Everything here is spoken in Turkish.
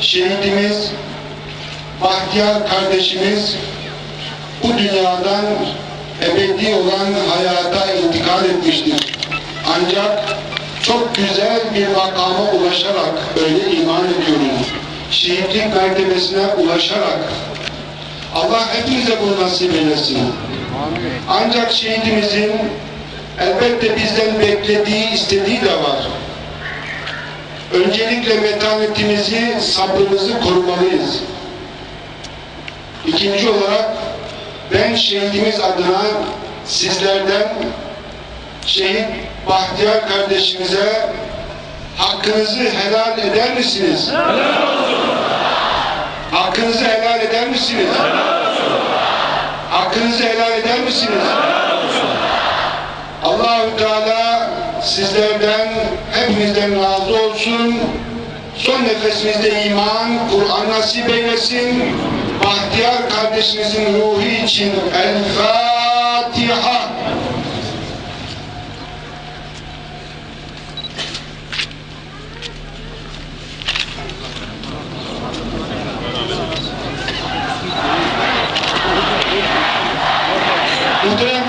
Şehidimiz Bahtiyar kardeşimiz bu dünyadan ebedi olan hayata intikal etmiştir. Ancak çok güzel bir makama ulaşarak öyle iman ediyoruz. Şehitlik mertebesine ulaşarak Allah hepimize bunu nasip eylesin. Ancak şehidimizin elbette bizden beklediği, istediği de var. Öncelikle metanetimizi, sabrımızı korumalıyız. İkinci olarak ben şehidimiz adına sizlerden şehit Bahtiyar kardeşimize hakkınızı helal eder misiniz? Hakkınızı helal eder misiniz? Hakkınızı helal eder misiniz? Allahü sizlerden, hepinizden razı olsun. Son nefesimizde iman, Kur'an nasip eylesin. Bahtiyar kardeşimizin ruhu için El-Fatiha. Muhterem